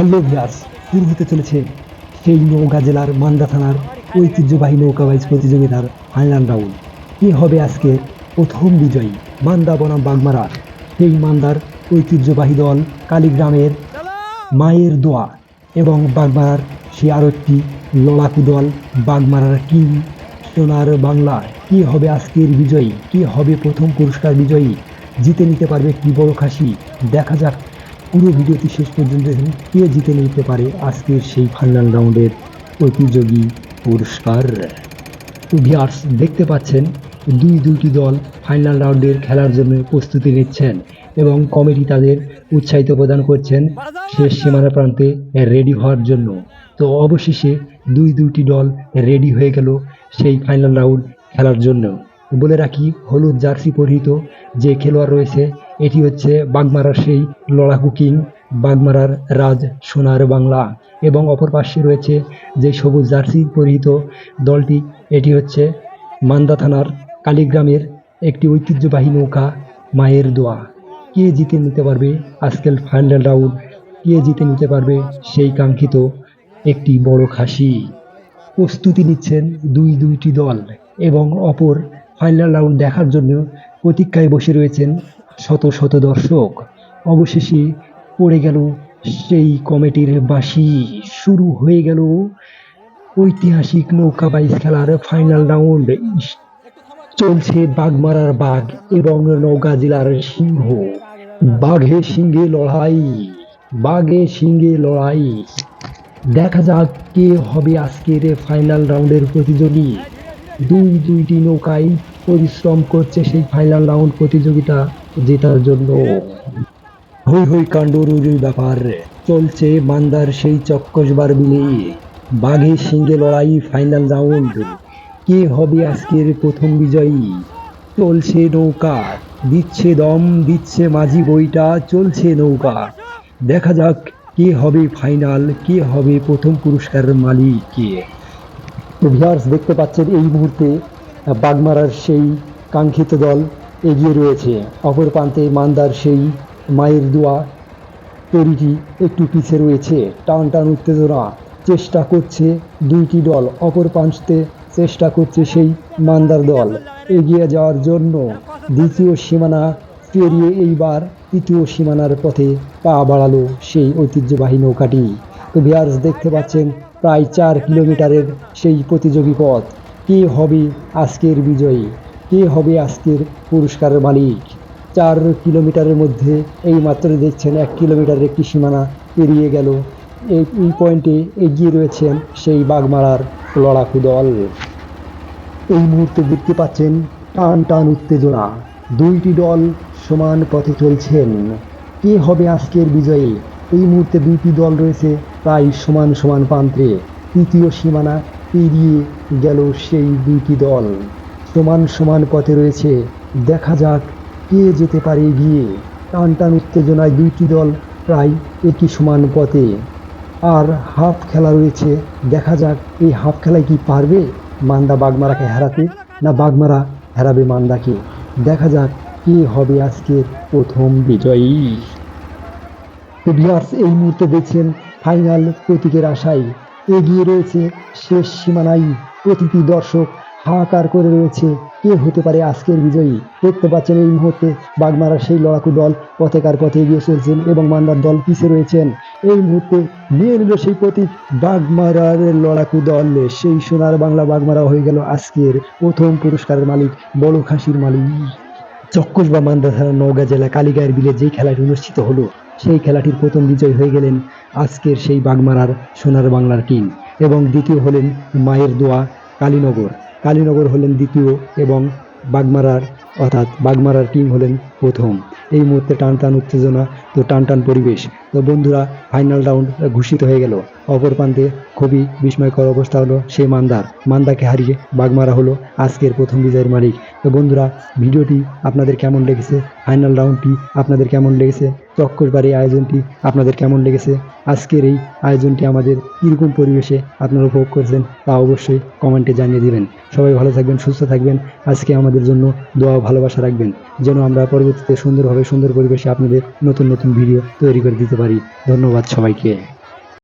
Hello viewers শুরু হতে চলেছে সেই নৌকা জেলার মান্দা থানার ঐতিহ্যবাহী নৌকা বাইচ প্রতিযোগিতার ফাইনাল রাউন্ড। কে হবে আজকে প্রথম বিজয়ী মান্দা বনাম বাগমারা? সেই মান্দার ঐতিহ্যবাহী দল কালীগ্রামের মায়ের দোয়া এবং বাগমারার সে আরও একটি লড়াকু দল বাগমারার কিং সোনার বাংলা। কি হবে আজকের বিজয়ী? কি হবে প্রথম পুরস্কার বিজয়ী? জিতে নিতে পারবে কি বড় খাসি? দেখা যাক পুরো ভিডিওটি শেষ পর্যন্ত দেখুন। কে জিতে নিতে পারে আজকের সেই ফাইনাল রাউন্ডের ঐতিহ্যগী পুরস্কার? ভিয়ার্স দেখতে পাচ্ছেন, দুই দুইটি দল ফাইনাল রাউন্ডের খেলার জন্য প্রস্তুতি নিচ্ছেন এবং কমিটি তাদের উৎসাহিত প্রদান করছেন শেষ সীমানা প্রান্তে রেডি হওয়ার জন্য। তো অবশেষে দুই দুইটি দল রেডি হয়ে গেল সেই ফাইনাল রাউন্ড খেলার জন্য। বলে রাখি, হলুদ জার্সি পরিহিত যে খেলোয়াড় রয়েছে এটি হচ্ছে বাগমারার সেই লড়াকু কিং, বাগমারার রাজ সোনার বাংলা। এবং অপর পাশে রয়েছে যে সবুজ জার্সি পরিহিত দলটি, এটি হচ্ছে মান্দা থানার কালীগ্রামের একটি ঐতিহ্যবাহী নৌকা, মায়ের দোয়া। কে জিতে নিতে পারবে আজকের ফাইনাল রাউন্ড? কে জিতে নিতে পারবে সেই কাঙ্ক্ষিত একটি বড় খাসি? প্রস্তুতি নিচ্ছেন দুই দুইটি দল এবং অপর ফাইনাল রাউন্ড দেখার জন্য প্রতীক্ষায় বসে রয়েছেন শত শত দর্শক অবশেষে পড়ে গেল সেই কমিটির বাসি শুরু হয়ে গেল ঐতিহাসিক নৌকা বাইচ খেলার ফাইনাল রাউন্ড চলছে বাঘমারার বাঘ এবং নৌকা জেলার সিংহ। বাঘে সিংহে লড়াই, বাঘে সিংহে লড়াই। দেখা যাক কে হবে আজকের ফাইনাল রাউন্ডের প্রতিযোগী। দুই দুইটি নৌকায় পরিশ্রম করছে সেই ফাইনাল রাউন্ড প্রতিযোগিতা। জেতার জন্য। হই হই কাণ্ডরুর ব্যাপার। চলছে মান্দার সেই চক্কসবার মিলে বাঘের সিংহে লড়াই ফাইনাল রাউন্ড কে হবে আজকের প্রথম বিজয়ী? চলছে নৌকা। দিচ্ছে দম, দিচ্ছে মাঝি বইটা। চলছে নৌকা। দেখা যাক কে হবে ফাইনাল কে হবে প্রথম পুরস্কারের মালিক। দেখতে পাচ্ছেন এই মুহূর্তে বাগমারার সেই কাঙ্ক্ষিত দল। এগিয়ে রয়েছে। অপর প্রান্তে মান্দার সেই মায়ের দোয়া। তৈরিটি একটু পিছে রয়েছে। টান টান উত্তেজনা চেষ্টা করছে দুইটি দল। অপর প্রান্তে চেষ্টা করছে সেই মান্দার দল। এগিয়ে যাওয়ার জন্য দ্বিতীয় সীমানা পেরিয়ে এইবার তৃতীয় সীমানার পথে পা বাড়ালো সেই ঐতিহ্যবাহী নৌকাটি। তো ভিয়ার্স, দেখতে পাচ্ছেন, প্রায় চার কিলোমিটারের সেই প্রতিযোগী পথ। কে হবে আজকের বিজয়ী? কে হবে আজকের পুরস্কারের মালিক। চার কিলোমিটারের মধ্যে এই মাত্র দেখছেন এক কিলোমিটারের একটি সীমানা পেরিয়ে গেল। এই এই পয়েন্টে এগিয়ে রয়েছেন সেই বাগমারার লড়াকু দল। এই মুহূর্তে দেখতে পাচ্ছেন টান টান উত্তেজনা। দুইটি দল সমান পথে চলছেন। কে হবে আজকের বিজয়ী? এই মুহূর্তে দুইটি দল রয়েছে প্রায় সমান সমান প্রান্তে। তৃতীয় সীমানা পেরিয়ে গেল সেই দুইটি দল। সমান সমান পথে রয়েছে। দেখা যাক কে যেতে পারে এগিয়ে। টান টান উত্তেজনায় দুইটি দল প্রায় একই সমান পথে। আর হাফ খেলা রয়েছে। দেখা যাক এই হাফ খেলায় কি পারবে? মান্দা বাগমারাকে হারাতে না বাগমারা হারাবে মান্দাকে? দেখা যাক কে হবে আজকের প্রথম বিজয়ী। তো ভিউয়ার্স এই মুহূর্তে দেখছেন ফাইনাল প্রতীকের আশায় এগিয়ে রয়েছে শেষ সীমানায় প্রতিটি দর্শক হাহাকার করে রয়েছে। কে হতে পারে আজকের বিজয়ী? দেখতে পাচ্ছেন এই মুহূর্তে বাগমারার সেই লড়াকু দল পথেকার পথে এগিয়ে চলছেন এবং মান্দার দল পিছে রয়েছেন। এই মুহূর্তে নিয়ে নিল সেই প্রতীক বাগমারার লড়াকু দল। সেই সোনার বাংলা বাগমারা হয়ে গেল আজকের প্রথম পুরস্কারের মালিক, বড় খাসির মালিক। চক্কস বা মান্দা মান্দাধারা নওগাঁ জেলা কালীগাঁয়ের বিলে যে খেলাটি অনুষ্ঠিত হলো, সেই খেলাটির প্রথম বিজয় হয়ে গেলেন আজকের সেই বাগমারার সোনার বাংলার টিম এবং দ্বিতীয় হলেন মায়ের দোয়া কালীনগর। কালীনগর হলেন দ্বিতীয় এবং বাগমারার, অর্থাৎ বাগমারার কিং হলেন প্রথম। এই মুহূর্তে টানটান টান উত্তেজনা তো টানটান টান পরিবেশ। বন্ধুরা ফাইনাল রাউন্ড ঘোষিত হয়ে গেল। অপর প্রান্তে খুবই বিস্ময়কর অবস্থা হলো সেই মান্দার। মান্দাকে হারিয়ে বাগমারা হলো আজকের প্রথম বিজয়ের মালিক। তো বন্ধুরা, ভিডিওটি আপনাদের কেমন লেগেছে? ফাইনাল রাউন্ডটি আপনাদের কেমন লেগেছে? চক্করবার এই আয়োজনটি আপনাদের কেমন লেগেছে? আজকের এই আয়োজনটি আমাদের কীরকম পরিবেশে আপনারা উপভোগ করছেন তা অবশ্যই কমেন্টে জানিয়ে দিবেন। সবাই ভালো থাকবেন, সুস্থ থাকবেন। আজকে আমাদের জন্য দোয়া ভালোবাসা রাখবেন। যেন আমরা পরবর্তীতে সুন্দরভাবে সুন্দর পরিবেশে আপনাদের নতুন নতুন ভিডিও তৈরি করে দিতে পারি ধন্যবাদ সবাইকে।